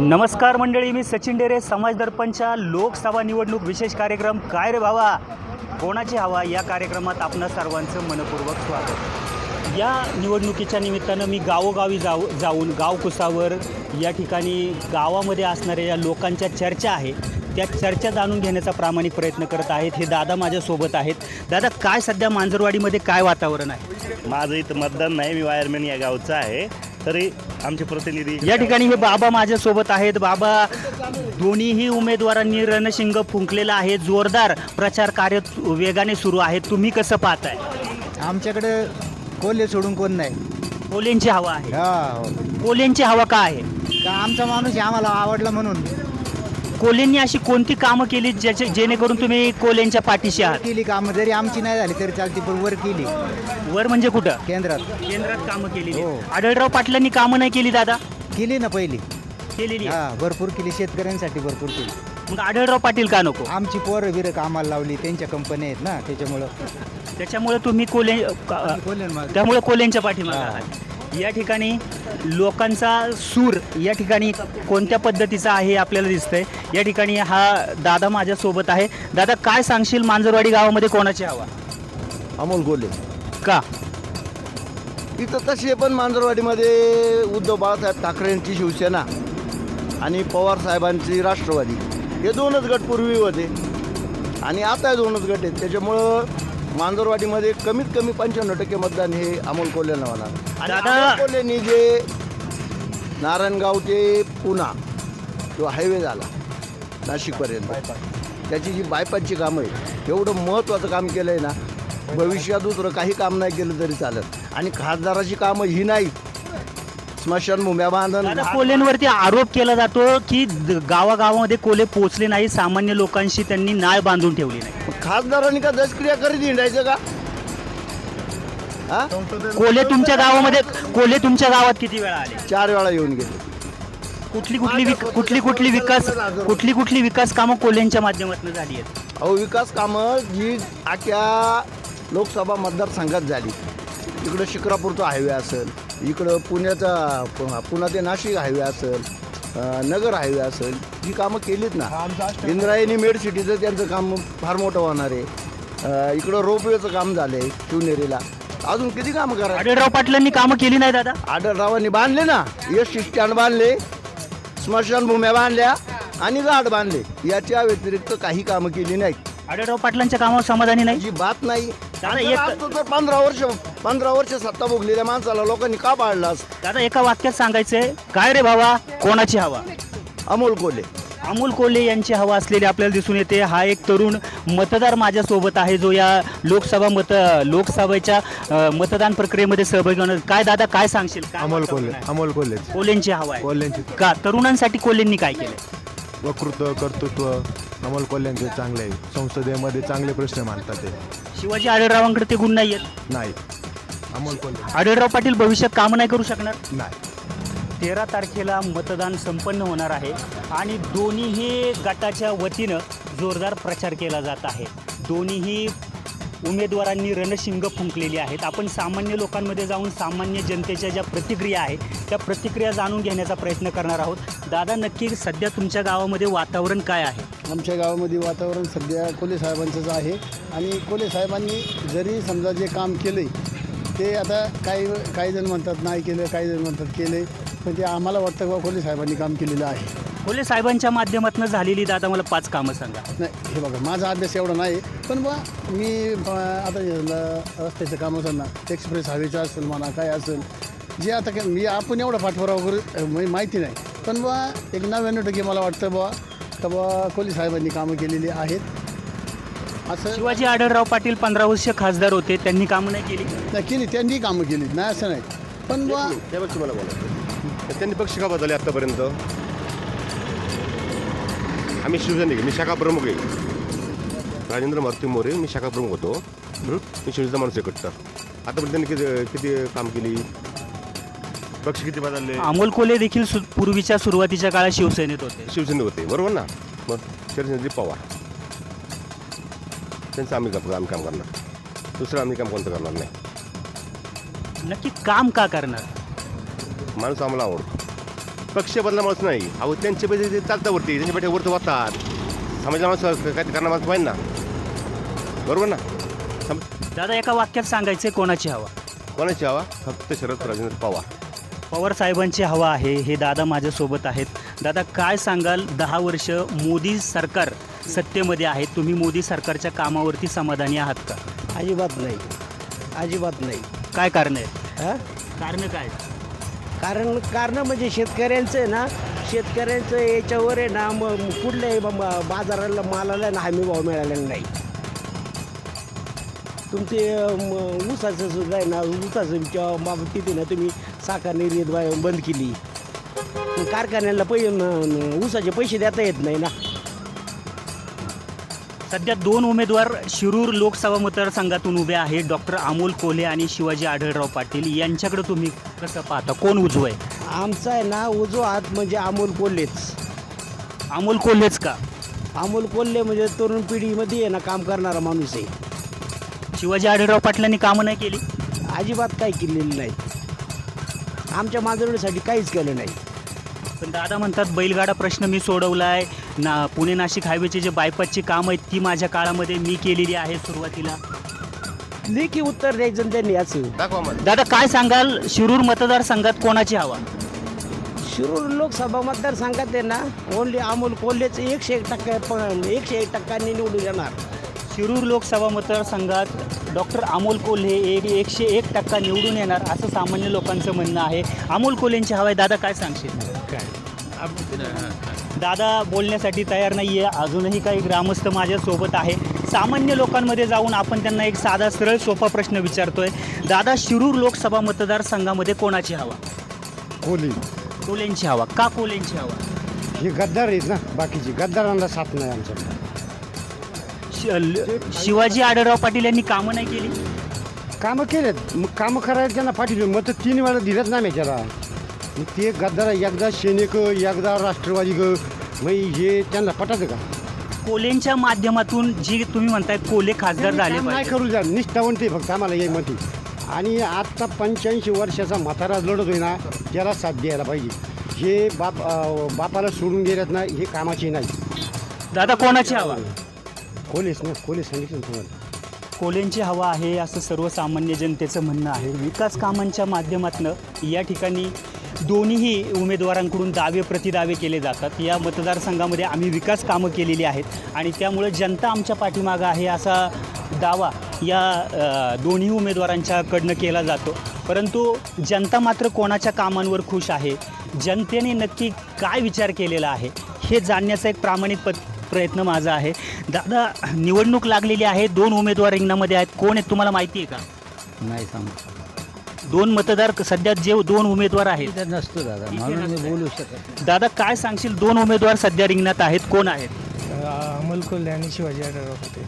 नमस्कार मंडळी मी सचिन डेरे. समाज दर्पणच्या लोकसभा निवडणूक विशेष कार्यक्रम काय रे भावा? कोणाची हवा? या कार्यक्रमात आपणा सर्वांचं मनपूर्वक स्वागत. या निवडणुकीच्या निमित्तानं मी गावोगावी जाऊ जाऊन गावकुसावर या ठिकाणी गावामध्ये असणाऱ्या या लोकांच्या चर्चा आहे. त्या चर्चा जाणून घेण्याचा प्रामाणिक प्रयत्न करत आहेत. हे दादा माझ्यासोबत आहेत. दादा काय सध्या मांजरवाडीमध्ये काय वातावरण आहे? माझं इथं मतदान नाही. मी वायरमॅन या गावचं आहे. तरी आमचे प्रतिनिधी या ठिकाणी हे बाबा माझ्यासोबत आहेत. बाबा दोन्हीही उमेदवारांनी रणशिंग फुंकलेला आहे. जोरदार प्रचार कार्य वेगाने सुरू आहे. तुम्ही कसं पाहताय? आमच्याकडे कोल्हे सोडून कोण नाही. कोलेंची हवा आहे. हा कोलेंची हवा का आहे? का आमचा माणूस आहे, आम्हाला आवडला म्हणून. कोलेंनी अशी कोणती कामं केली ज्याचे जेणेकरून तुम्ही कोलेंच्या पाठीशी आहात? केली कामं जरी आमची नाही झाली तरी चालती पण वर केली. वर म्हणजे कुठं? केंद्रात. केंद्रात कामं केलेली. हो. आढळराव पाटलांनी कामं नाही केली दादा? केली ना पहिली. केलेली आहे. हा भरपूर केली शेतकऱ्यांसाठी भरपूर केली. मग आढळराव पाटील का नको? आमची पोरं बिरं कामाला लावली त्यांच्या कंपन्या आहेत ना त्याच्यामुळं. त्याच्यामुळे तुम्ही कोले का- मग त्यामुळे कोल्यांच्या पाठीमागे. आहात. या ठिकाणी लोकांचा सूर या ठिकाणी कोणत्या पद्धतीचा आहे आपल्याला दिसतंय. या ठिकाणी हा दादा माझ्यासोबत आहे. दादा काय सांगशील मांजरवाडी गावामध्ये कोणाची हवा? अमोल गोले. का? इथं तसे पण मांजरवाडीमध्ये उद्धव बाळासाहेब ठाकरेंची शिवसेना आणि पवार साहेबांची राष्ट्रवादी. हे दोनच गट पूर्वी होते. आणि आता दोनच गट आहेत. त्याच्यामुळं मांजरवाडीमध्ये कमीत कमी पंच्याण्णव टक्के मतदान हे अमोल कोल्हेला होणार. आणि दादा- अमोल कोल्हेनी जे नारायणगाव ते पुणा जो हायवे झाला नाशिकपर्यंत त्याची जी बायपासची कामं आहे एवढं महत्त्वाचं काम केलं आहे ना भविष्यात दुसरं काही काम नाही केलं तरी चालत आणि खासदाराची कामं ही नाही स्मशानभूम्या बांधण दादा कोल्हेंवरती आरोप केला जातो की द- गावागावामध्ये कोल्हे पोचले नाही सामान्य लोकांशी त्यांनी नाळ बांधून ठेवली नाही. खासदारांनी का दशक्रिया करीत हिंडायचं का? हा? कोल्हे तुमच्या गावामध्ये कोल्हे तुमच्या गावात किती वेळा आले? चार वेळा येऊन गेले. कुठली कुठली विक कुठली कुठली विकास कुठली कुठली विकास कामं कोल्हेंच्या माध्यमातून झाली आहेत? अहो विकास कामं जी आख्या लोकसभा मतदारसंघात झाली. इकडं शिक्रापूरचा हायवे असेल इकडं पुण्याचा पु- पुणा ते नाशिक हायवे असेल नगर हायवे असेल ही कामं केलीत ना. इंद्रायणी मेड सिटीचं त्यांचं काम फार मोठं होणार आहे. इकडं रोपवेचं काम झालं आहे शिवनेरीला. अजून किती कामं करा आढळराव पाटलांनी कामं केली नाही दादा. आढळरावांनी बांधले ना? एस टी स्टँड बांधले स्मशानभूम्या बांधल्या आणि घाट बांधले. याच्या व्यतिरिक्त काही कामं केली नाहीत. आढळराव पाटलांच्या कामावर समाधानी नाही? जी बात नाही. दादा, एक- आज पंधरा वर्ष पंधरा वर्ष सत्ता भोगलेल्या माणसाला लोकांनी का पाडलास दादा एका वाक्यात सांगायचंय काय रे भावा? कोणाची हवा? अमोल कोल्हे. अमोल कोल्हे यांची हवा असलेली आपल्याला दिसून येते. हा एक तरुण मतदार माझ्यासोबत आहे जो या लोकसभा मत लोकसभेच्या अ, मतदान प्रक्रियेमध्ये सहभागी होणार. काय दादा काय सांगशील? काय अमोल वातावरण कोल्हे आहे? अमोल कोल्हे कोल्हेंची हवा आहे. कोल्ह्यांची का? तरुणांसाठी कोल्हेंनी काय केलंय? वक्तृत्व कर्तृत्व. अमोल कोल्ह्यांचे चांगले आहे संसदेमध्ये चांगले प्रश्न मांडतात ते. शिवाजी आढळरावांकडे ते गुण नाही आहेत नाही. अमोल कोल्हे आढळराव पाटील भविष्यात कामं नाही करू शकणार? नाही. तेरा तारखेला मतदान संपन्न होणार आहे आणि दोन्हीही गटाच्या वतीनं जोरदार प्रचार केला जात आहे. दोन्हीही उमेदवारांनी रणशिंग फुंकलेली आहेत. आपण सामान्य लोकांमध्ये जाऊन सामान्य जनतेच्या ज्या प्रतिक्रिया आहेत त्या प्रतिक्रिया जाणून घेण्याचा प्रयत्न करणार आहोत. दादा नक्की सध्या तुमच्या गावामध्ये वातावरण काय आहे? आमच्या गावामध्ये वातावरण सध्या कोले साहेबांचंच आहे. आणि कोले साहेबांनी जरी समजा जे काम केलं ते आता काही काही जण म्हणतात नाही केलं काही जण म्हणतात केले पण ते आम्हाला वाटतं बा कोले साहेबांनी काम केलेलं आहे. कोल्हे साहेबांच्या माध्यमातून झालेली दादा मला पाच कामं सांगा. नाही हे बघा माझा अभ्यास एवढा नाही पण बा मी आता रस्त्याचं काम असेल ना एक्सप्रेस हायवेचं असेल म्हणा काय असेल जे आता मी आपण एवढा पाठपुरावा करू म्हणजे माहिती नाही पण बा एक नव्याण्णव टक्के मला वाटतं बा बा कोली साहेबांनी कामं केलेली आहेत. असं शिवाजी आढळराव पाटील पंधरा वर्ष खासदार होते त्यांनी कामं नाही केली? नाही केली त्यांनी कामं केली. नाही असं नाही. पण बा त्यापेक्षा मला बोलायचं त्यांनी पक्ष का बदलले आत्तापर्यंत आम्ही शिवसैनिक मी शाखा प्रमुख आहे. राजेंद्र मारुती मोरे मी शाखा प्रमुख होतो. हं? मी शिवसेना माणूस कट्टर आतापर्यंत त्यांनी किती किती काम केली? पक्ष किती बदलले? अमोल कोल्हे देखील सु पूर्वीच्या सुरुवातीच्या काळात शिवसेनेत होते. शिवसेनेत होते बरोबर ना? मग शिवसेनेचे पवार. त्यांचं आम्ही काम आम्ही काम करणार. दुसरं आम्ही काम कोणतं करणार नाही. नक्की काम का करणार? माणूस आम्हाला आवडतो. पक्ष बदला माणूस नाही. अहो त्यांचे पैसे ते चालता वरती त्यांच्या पेटे वरती वाहतात समाजाला माणूस काय करणार माणूस पाहिजे ना. बरोबर ना? सम दादा एका वाक्यात सांगायचं कोणाची हवा? कोणाची हवा? फक्त शरद राजेंद्र पवार. पवार साहेबांची हवा आहे हे दादा माझ्यासोबत आहेत. दादा काय सांगाल? दहा वर्ष मोदी सरकार सत्तेमध्ये आहे. तुम्ही मोदी सरकारच्या कामावरती समाधानी आहात का? अजिबात नाही. अजिबात नाही. काय कारण आहे? हा? कारण काय? कारण कारण म्हणजे शेतकऱ्यांचं आहे ना शेतकऱ्यांचं याच्यावर आहे ना मग कुठल्याही बा- बा- बाजाराला मालाला ना हमी भाव मिळालेला नाही. तुमचे म, ऊसाचं सुद्धा आहे ना ऊसाचं बाबतीत आहे ना तुम्ही साखर निर्यात बा- बंद केली. मग कारखान्याला पै न- न- ऊसाचे पैसे देता येत नाही ना. सध्या दोन उमेदवार शिरूर लोकसभा मतदारसंघातून उभे आहेत. डॉक्टर अमोल कोल्हे आणि शिवाजी आढळराव पाटील. यांच्याकडे तुम्ही कसं पाहता? कोण उजवं आहे? आमचा आहे ना उजवा हात म्हणजे अमोल कोल्हेच. अमोल कोल्हेच का? अमोल कोल्हे म्हणजे तरुण पिढीमध्ये आहे ना काम करणारा माणूस आहे. शिवाजी आढळराव पाटलांनी कामं नाही केली? अजिबात काही केलेलं नाही. आमच्या मांजरवडीसाठी काहीच केलं नाही. पण दादा म्हणतात बैलगाडा प्रश्न मी सोडवलाय. ना पुणे नाशिक हायवेचे जे बायपासची कामं आहेत ती माझ्या काळामध्ये मी केलेली आहे सुरुवातीला. लेखी उत्तर द्यायचं आणि त्यांनी असं दाखवा मला. दादा काय सांगाल? शिरूर मतदारसंघात कोणाची हवा? शिरूर लोकसभा मतदारसंघात आहे ना ओनली अमोल कोल्हेच एकशे एक टक्का प- एकशे एक टक्क्यांनी निवडून येणार. शिरूर लोकसभा मतदारसंघात डॉक्टर अमोल कोल्हे एक एकशे एक टक्का निवडून येणार असं सामान्य लोकांचं म्हणणं आहे. अमोल कोल्हेंची हवा आहे. दादा काय सांगशील? दादा बोलण्यासाठी तयार नाही आहे अजूनही काही ग्रामस्थ माझ्यासोबत आहे. सामान्य लोकांमध्ये जाऊन आपण त्यांना एक साधा सरळ सोपा प्रश्न विचारतोय. दादा शिरूर लोकसभा मतदारसंघामध्ये कोणाची हवा? कोली कोल्हेंची हवा. का कोल्हेंची हवा? हे गद्दार आहेत ना बाकीची. गद्दारांना साथ नाही आमच्या शि- ल- शिवाजी आढळराव पाटील यांनी कामं नाही केली. कामं केलेत. मग कामं करायला त्यांना पाठवले मग तर तीन वेळा दिलंच नाही त्याला मग ते गद्दार एकदा सैनिक एकदा राष्ट्रवादी ग. मग हे त्यांना पटायचं का? कोल्हेंच्या माध्यमातून जी तुम्ही म्हणताय कोल्हे खासदार झाले काम नाही पाहिजे. करू द्या. निष्ठावंत आहे फक्त आम्हाला ये मध्ये आणि आत्ता पंच्याऐंशी वर्षाचा म्हातारा लढतोय ना त्याला साथ द्यायला पाहिजे. हे बाप अं, बापाला सोडून गेल्यात ना हे कामाचे नाही. दादा कोणाची हवा? कोलेस ना? कोले सांगितलं तुम्हाला. कोल्हेंची हवा आहे असं सर्वसामान्य जनतेचं म्हणणं आहे. विकास कामांच्या माध्यमातून या ठिकाणी दोन्हीही उमेदवारांकडून दावे प्रतिदावे केले जातात. या मतदारसंघामध्ये आम्ही विकास कामं केलेली आहेत आणि त्यामुळे जनता आमच्या पाठीमागं आहे असा दावा या अ, दोन्ही उमेदवारांच्याकडनं केला जातो. परंतु जनता मात्र कोणाच्या कामांवर खुश आहे? जनतेने नक्की काय विचार केलेला आहे? हे जाणण्याचा एक प्रामाणिक पत प्रयत्न माझा आहे. दादा निवडणूक लागलेली आहे. दोन उमेदवार रिंगणामध्ये आहेत. कोण आहेत तुम्हाला माहिती आहे का? नाही सांगू. दोन मतदार सध्या जे दोन उमेदवार आहेत. इथे नसतो दादा. म्हणून मी बोलू शकत दादा काय सांगशील? दोन उमेदवार सध्या रिंगणात आहेत. कोण आहेत? अमोल कोल्हे आणि शिवाजी आढळराव होते.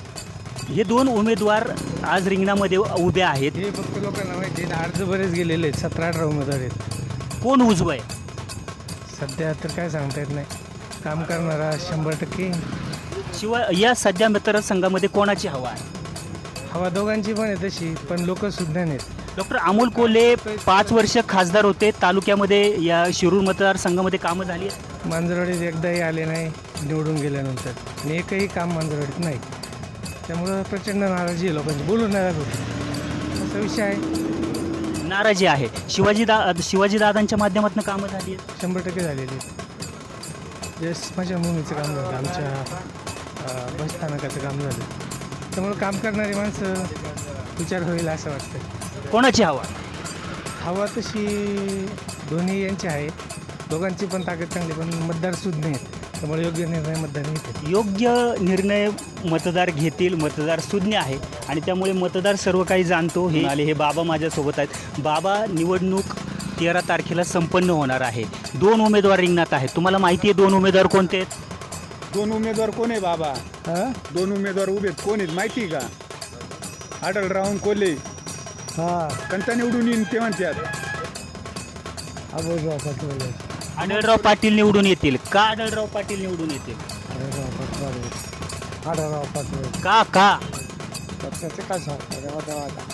हे दोन उमेदवार आज रिंगणामध्ये उभे आहेत. हे फक्त लोकांना माहिती आहे. अर्ज बरेच गेलेले आहेत. सतरा अठरा उमेदवार आहेत. कोण उजवं आहे सध्या तर काय सांगता येत नाही. काम करणारा शंभर टक्के. शिवाय या सध्या मतदारसंघामध्ये कोणाची हवा आहे? हवा दोघांची पण आहे तशी पण लोक सुद्धा नाहीत. डॉक्टर अमोल कोल्हे पाच वर्ष खासदार होते तालुक्यामध्ये या शिरूर मतदारसंघामध्ये कामं झाली आहेत? मांजरवाडीत एकदाही आले नाही निवडून गेल्यानंतर. आणि एकही काम मांजरवाडीत नाही. त्यामुळं प्रचंड नाराजी आहे लोकांची. बोलून नाही होत. असा विषय आहे. नाराजी आहे. शिवाजी दा शिवाजी दादांच्या माध्यमातून कामं झाली आहेत? शंभर टक्के झालेली आहेत. जे स्मशानभूमीचं काम झालं आमच्या बसस्थानकाचं काम झालं. त्यामुळं काम करणारी माणसं विचार होईल असं वाटतं कोणाची हवा? हवा तशी दोन्ही यांची आहे. दोघांची पण ताकद चांगली पण मतदार सुद्धा आहेत. त्यामुळे योग्य निर्णय मतदार घेते. योग्य निर्णय मतदार घेतील मतदार सुज्ञ आहे. आणि त्यामुळे मतदार सर्व काही जाणतो. हे आले हे बाबा माझ्यासोबत आहेत. बाबा निवडणूक तेरा तारखेला संपन्न होणार आहे. दोन उमेदवार रिंगणात आहेत. तुम्हाला माहिती आहे दोन उमेदवार कोणते आहेत? दोन उमेदवार कोण आहे बाबा? हां? दोन उमेदवार उभे आहेत. कोण आहेत माहिती आहे का? आढळराव कोल्हे. हां. कंटा निवडून येईन ते म्हणतात. अभयराव पाटील. आढळराव पाटील निवडून येतील. का आढळराव पाटील निवडून येतील? आढळराव पाटील. आढळराव पाटील. का का? त्याचं काय सांगता?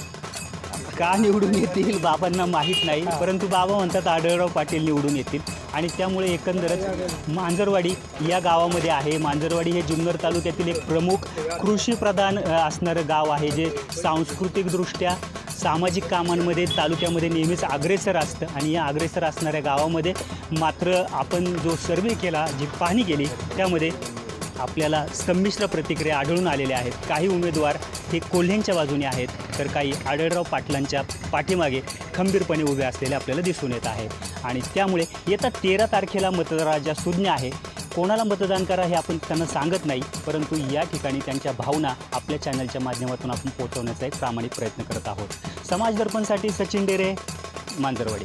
का निवडून येतील बाबांना माहीत नाही परंतु बाबा म्हणतात आढळराव पाटील निवडून येतील. आणि त्यामुळे एकंदरच मांजरवाडी या गावामध्ये आहे. मांजरवाडी हे जुन्नर तालुक्यातील एक प्रमुख कृषीप्रधान असणारं गाव आहे जे सांस्कृतिकदृष्ट्या सामाजिक कामांमध्ये तालुक्यामध्ये नेहमीच अग्रेसर असतं. आणि या अग्रेसर असणाऱ्या गावामध्ये मात्र आपण जो सर्वे केला जी पाहणी केली त्यामध्ये आपल्याला संमिश्र प्रतिक्रिया आढळून आलेल्या आहेत. काही उमेदवार हे कोल्ह्यांच्या बाजूने आहेत तर काही आढळराव पाटलांच्या पाठीमागे खंबीरपणे उभे असलेले आपल्याला दिसून येत आहे. आणि त्यामुळे येत्या तेरा तारखेला मतदाराच्या सुज्ञ आहे कोणाला मतदान करा हे आपण त्यांना सांगत नाही परंतु या ठिकाणी त्यांच्या भावना आपल्या चॅनलच्या माध्यमातून आपण पोहोचवण्याचा एक प्रामाणिक प्रयत्न करत आहोत. समाज दर्पणसाठी सचिन डेरे मांजरवाडी.